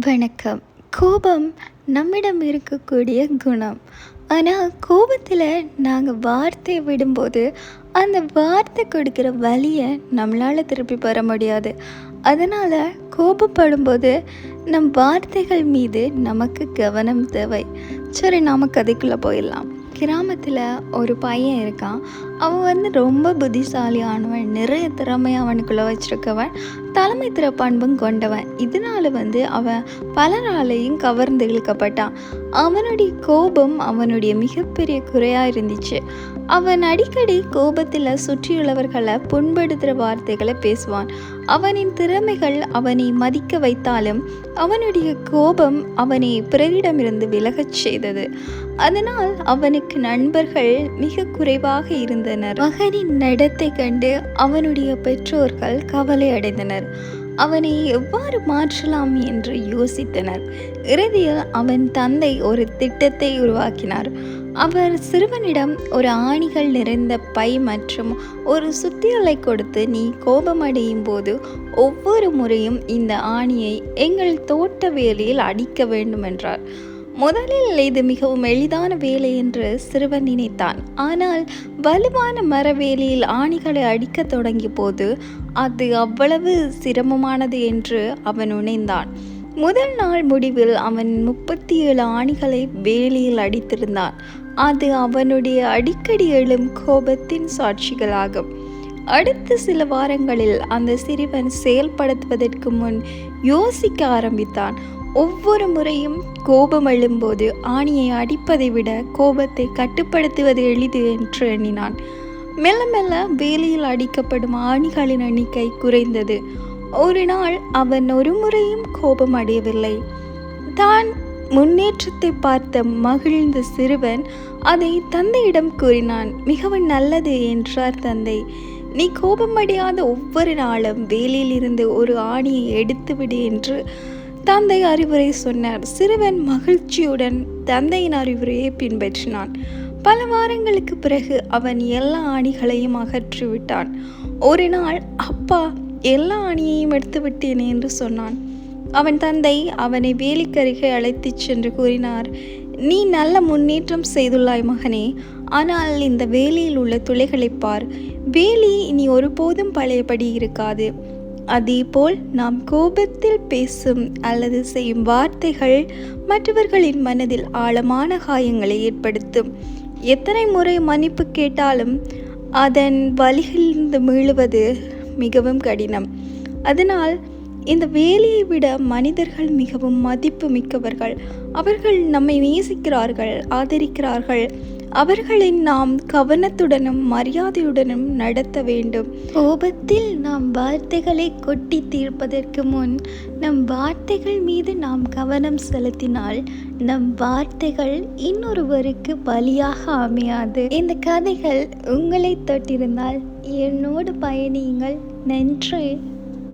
வணக்கம். கோபம் நம்மிடம் இருக்கக்கூடிய குணம். ஆனால் கோபத்தில் நாங்கள் வார்த்தையை விடும்போது அந்த வார்த்தை கொடுக்குற வழியை நம்மளால் திருப்பி பெற முடியாது. அதனால் கோபப்படும்போது நம் வார்த்தைகள் மீது நமக்கு கவனம் தேவை. சரி நாம் கதைக்குள்ளே போயிடலாம். கிராமத்தில் ஒரு பையன் இருக்கான். அவன் வந்து ரொம்ப புத்திசாலியானவன் நிறைய திறமை அவனுக்குள்ளே வச்சிருக்கவன் தலைமை திறப்பண்பும் கொண்டவன். இதனால் வந்து அவன் பலராலையும் கவர்ந்து இழுக்கப்பட்டான். அவனுடைய கோபம் அவனுடைய மிகப்பெரிய குறையாக இருந்துச்சு. அவன் அடிக்கடி கோபத்தில் சுற்றியுள்ளவர்களை புண்படுத்துகிற வார்த்தைகளை பேசுவான். அவனின் திறமைகள் அவனை மதிக்க வைத்தாலும் அவனுடைய கோபம் அவனை பிறரிடமிருந்து விலகச் செய்தது. அதனால் அவனுக்கு நண்பர்கள் மிக குறைவாக இருந்தது. இருந்தனர் மகனின் நடத்தை கண்டு அவனுடைய பெற்றோர்கள் கவலை அடைந்தனர். அவனை எவ்வாறு மாற்றலாம் என்று யோசித்தனர். இறுதியில் அவன் தந்தை ஒரு திட்டத்தை உருவாக்கினார். அவர் சிறுவனிடம் ஒரு ஆணிகள் நிறைந்த பை மற்றும் ஒரு சுத்தியலை கொடுத்து நீ கோபமடையும் போது ஒவ்வொரு முறையும் இந்த ஆணியை எங்கள் தோட்ட வேலையில் அடிக்க வேண்டும் என்றார். முதலில் இது மிகவும் எளிதான வேலை என்று சிறுவன் நினைத்தான். ஆனால் வலுவான மரவேலியில் ஆணிகளை அடிக்க தொடங்கிய போது அது அவ்வளவு சிரமமானது என்று அவன் உணர்ந்தான். முதல் நாள் முடிவில் அவன் முப்பத்தி ஏழு ஆணிகளை வேலியில் அடித்திருந்தான். அது அவனுடைய அடிக்கடி எழும் கோபத்தின் சாட்சிகளாகும். அடுத்த சில வாரங்களில் அந்த சிறுவன் செயல்படுத்துவதற்கு முன் யோசிக்க ஆரம்பித்தான். ஒவ்வொரு முறையும் கோபம் எழும்போது ஆணியை அடிப்பதை விட கோபத்தை கட்டுப்படுத்துவது எளிது என்று எண்ணினான். மெல்ல மெல்ல வேலியில் அடிக்கப்படும் ஆணிகளின் எண்ணிக்கை குறைந்தது. ஒரு நாள் அவன் ஒரு முறையும் கோபம் அடையவில்லை. தான் முன்னேற்றத்தை பார்த்த மகிழ்ந்த சிறுவன் அதை தந்தையிடம் கூறினான் மிகவும் நல்லது என்றார் தந்தை. நீ கோபமடையாத ஒவ்வொரு நாளும் வேலையிலிருந்து ஒரு ஆணியை எடுத்துவிடு என்று தந்தை அறிவுரை சொன்னார். சிறுவன் மகிழ்ச்சியுடன் தந்தையின் அறிவுரையை பின்பற்றினான். பல வாரங்களுக்கு பிறகு அவன் எல்லா ஆணிகளையும் அகற்றிவிட்டான். ஒரு நாள் அப்பா எல்லா அணியையும் எடுத்து விட்டேன் என்று சொன்னான். அவன் தந்தை அவனை வேலிக்கருகே அழைத்துச் சென்று கூறினார் நீ நல்ல முன்னேற்றம் செய்துள்ளாய் மகனே. ஆனால் இந்த வேலியில் உள்ள துளைகளை பார். வேலி இனி ஒருபோதும் பழையபடி இருக்காது. அதேபோல் நாம் கோபத்தில் பேசும் அல்லது செய்யும் வார்த்தைகள் மற்றவர்களின் மனதில் ஆழமான காயங்களை ஏற்படுத்தும். எத்தனை முறை மன்னிப்பு கேட்டாலும் அதன் வழிகளிலிருந்து மீளுவது மிகவும் கடினம். அதனால் இந்த வேலையை விட மனிதர்கள் மிகவும் மதிப்பு மிக்கவர்கள் அவர்கள் நம்மை நேசிக்கிறார்கள் ஆதரிக்கிறார்கள். அவர்களை நாம் கவனத்துடனும் மரியாதையுடனும் நடத்த வேண்டும். கோபத்தில் நாம் வார்த்தைகளை கொட்டி தீர்ப்பதற்கு முன் நம் வார்த்தைகள் மீது நாம் கவனம் செலுத்தினால் நம் வார்த்தைகள் இன்னொருவருக்கு பலியாக அமையாது. இந்த கதைகள் உங்களை தொட்டிருந்தால் என்னோடு பயணியுங்கள். நன்றி.